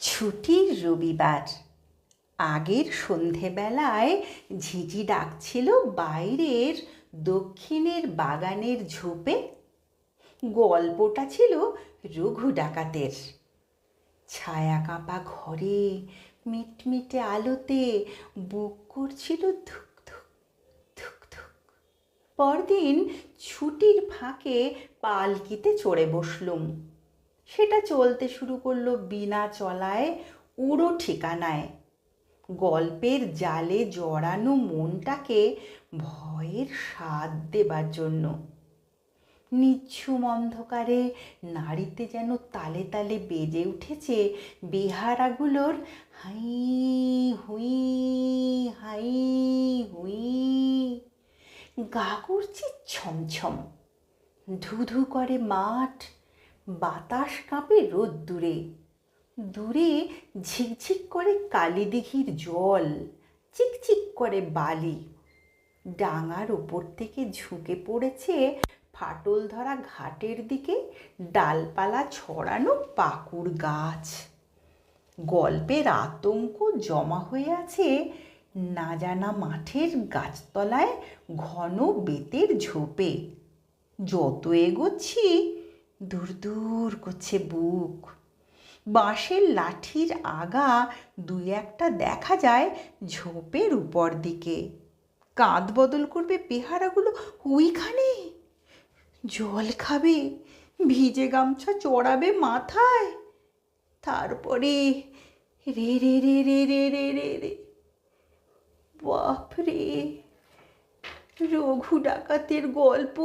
ছুটির রবিবার। আগের সন্ধেবেলায় ঝিঝি ডাকছিল বাইরের দক্ষিণের বাগানের ঝোপে। গল্পটা ছিল রঘু ডাকাতের। ছায়া কাঁপা ঘরে, মিটমিটে আলোতে বুক করছিল ধুক ধুক ধুক ধুক। পরদিন ছুটির ফাঁকে পালকিতে চড়ে বসলুম। সেটা চলতে শুরু করল বিনা চলায় উড়ো ঠিকানায়। গল্পের জালে জড়ানো মনটাকে ভয়ের স্বাদ দেবার জন্য। নিচ্ছুম অন্ধকারে নাড়িতে যেন তালে তালে বেজে উঠেছে বেহারাগুলোর হাই হুই হাই হুই। গা করছে ছমছম, ধুধু করে মাঠ বাতাস কাঁপে রোদ্দুরে দূরে। ঝিকঝিক করে কালীদিঘির জল, চিকচিক করে বালি। ডাঙার ওপর থেকে ঝুঁকে পড়েছে ফাটল ধরা ঘাটের দিকে ডালপালা ছড়ানো পাকুড় গাছ। গল্পের আতঙ্ক জমা হয়ে আছে না জানা মাঠের গাছতলায় ঘন বেতের ঝোপে। যত এগোচ্ছি দূর দূর করছে বুক। বাঁশের লাঠির আগা দুই একটা দেখা যায় ঝোপের উপর দিকে। কাঁধ বদল করবে পেহারাগুলো ওইখানে। জল খাবে, ভিজে গামছা চড়াবে মাথায়। তারপরে রে রে রে রে রে রে রে রে। বাপরে, রঘু ডাকাতের গল্প।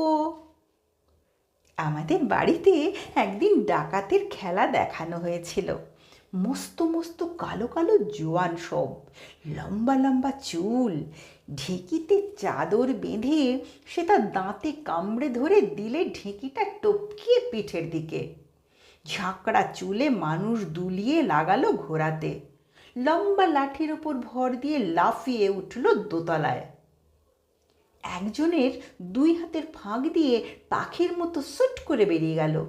আমাদের বাড়িতে একদিন ডাকাতের খেলা দেখানো হয়েছিল। মস্ত মস্ত কালো কালো জোয়ান সব, লম্বা লম্বা চুল, ঢেঁকিতে চাদর বেঁধে সে তার দাঁতে কামড়ে ধরে দিলে ঢেঁকিটা টপকিয়ে পিঠের দিকে। ঝাঁকড়া চুলে মানুষ দুলিয়ে লাগালো ঘোরাতে লম্বা লাঠির ওপর ভর দিয়ে লাফিয়ে উঠল দোতলায়। একজনের দুই হাতের ফাঁক দিয়ে পাখির মতো সুট করে বেরিয়ে গেল।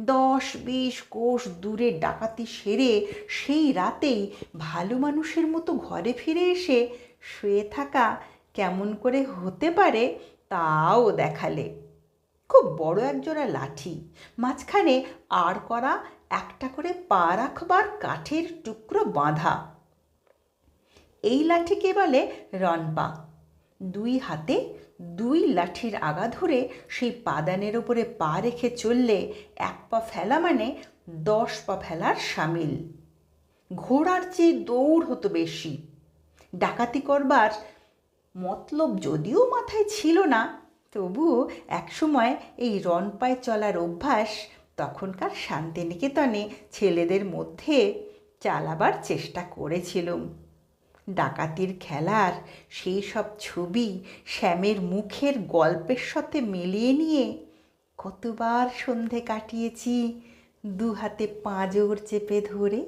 দশ বিশ কোষ দূরে ডাকাতি সেরে সেই রাতেই ভালো মানুষের মতো ঘরে ফিরে এসে শুয়ে থাকা কেমন করে হতে পারে তাও দেখালে। খুব বড় একজোড়া লাঠি, মাঝখানে আর করা একটা করে পা রাখবার কাঠের টুকরো বাঁধা। এই লাঠিকে বলে? রনপা দুই হাতে দুই লাঠির আগা ধরে সেই পাদানের ওপরে পা রেখে চললে এক পা ফেলা মানে দশ পা ফেলার সামিল। ঘোড়ার চেয়ে দৌড় হতো বেশি। ডাকাতি করবার মতলব যদিও মাথায় ছিল না, তবুও একসময় এই রনপায় চলার অভ্যাস তখনকার শান্তিনিকেতনে ছেলেদের মধ্যে চালাবার চেষ্টা করেছিলুম। ডাকাতির খেলার সেই সব ছবি শ্যামের মুখের গল্পের সাথে মিলিয়ে নিয়ে কতবার সন্ধে কাটিয়েছি, দু হাতে পাঁজর চেপে ধরে।